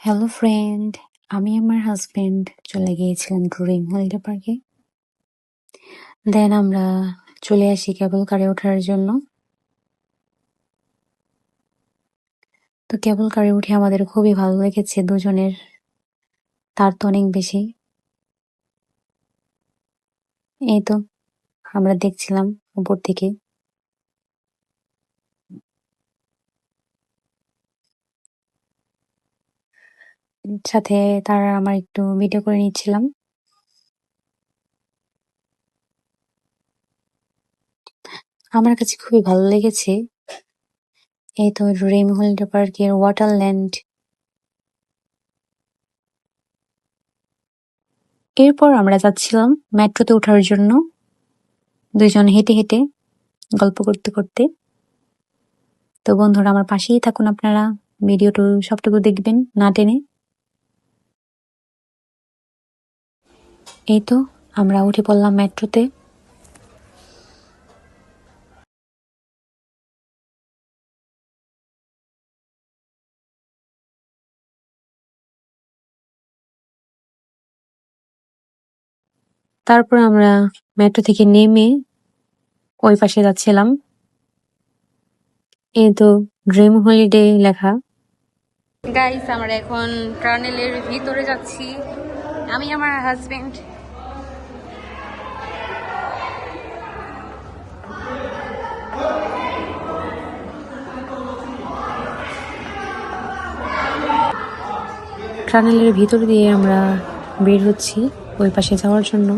Hello friend আমি আমার husband চলে গিয়েছিলাম ড্রিম হলিডে পার্কে দেন আমরা চলে আসি কেবল কারে ওঠার জন্য। তো কেবল কারে উঠে আমাদের খুবই ভালো লেগেছে দুজনের। তার তো অনেক বেশি। এই তো, আমরা দেখছিলাম উপর থেকে। সাথে তারা আমার একটু ভিডিও করে নিচ্ছিলাম। আমার কাছে খুবই ভালো লেগেছে। এই তো ড্রিম হলিডে পার্কের ওয়াটারল্যান্ড এরপর আমরা যাচ্ছিলাম মেট্রোতে ওঠার জন্য। দুইজন হেঁটে হেঁটে গল্প করতে করতে। তো বন্ধুরা, আমার পাশেই থাকুন আপনারা। ভিডিওটু সবটুকু দেখবেন না টেনে। এই তো, আমরা উঠে পড়লাম মেট্রোতে। তারপর আমরা মেট্রো থেকে নেমে ওই পাশে যাচ্ছিলাম। এই তো ড্রিম হলিডে লেখা। গাইস আমরা এখন টানেলের ভিতরে যাচ্ছি। আমি আমার হাজবেন্ড টানেলের ভিতর দিয়ে আমরা বের হচ্ছি ওই পাশে যাওয়ার জন্য।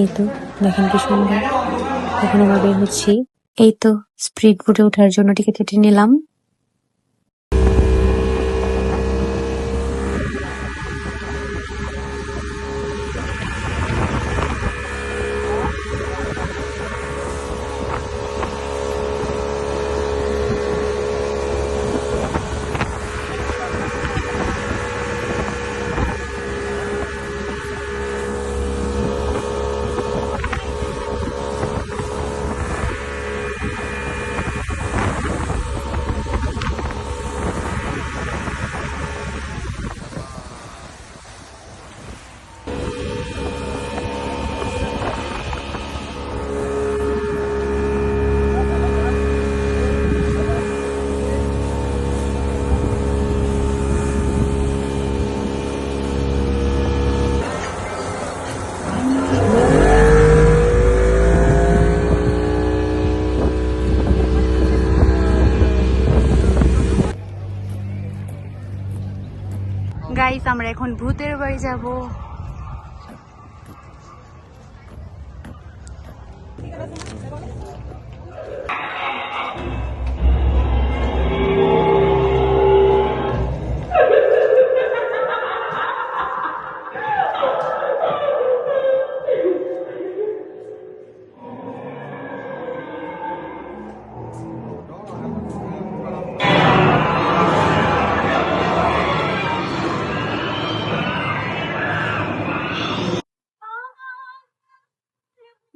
এই তো, দেখেন কি সুন্দর। এখন আমরা বের হচ্ছি। এই তো স্প্রিড বোটে ওঠার জন্য টিকিট কেটে নিলাম গাইস আমরা এখন ভূতের বাড়ি যাব।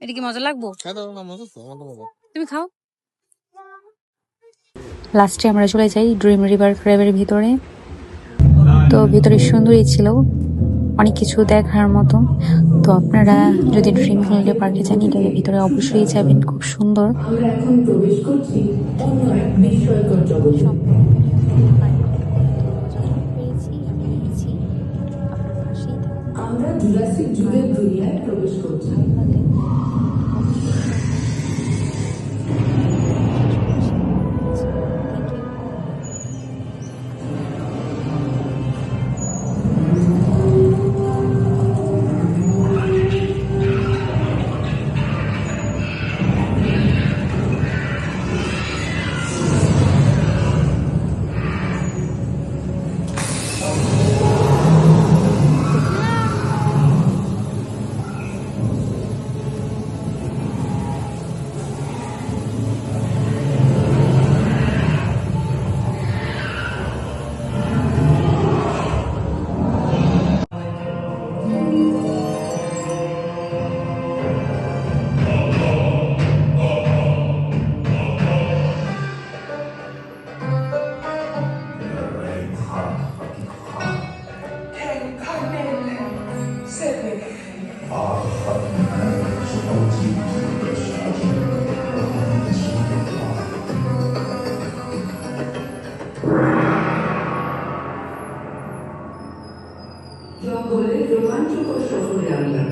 এটা কি মজা লাগবো? তুমি খাও। লাস্টে আমরা চলে যাই ড্রিম রিভার ক্রেবের ভিতরে। তো ভিতরে সুন্দরই ছিল। অনেক কিছু দেখার মতো। তো আপনারা যদি ড্রিম হলিডে পার্কে যান এটার ভিতরে অবশ্যই যাবেন। খুব সুন্দর। আমরা এখন প্রবেশ করছি ঠিক এক বিস্ময়কর জগতে আমরা জুরাসিক যুগের দুনিয়ায় প্রবেশ করছি। 啊，要不你就完全会说出这样的。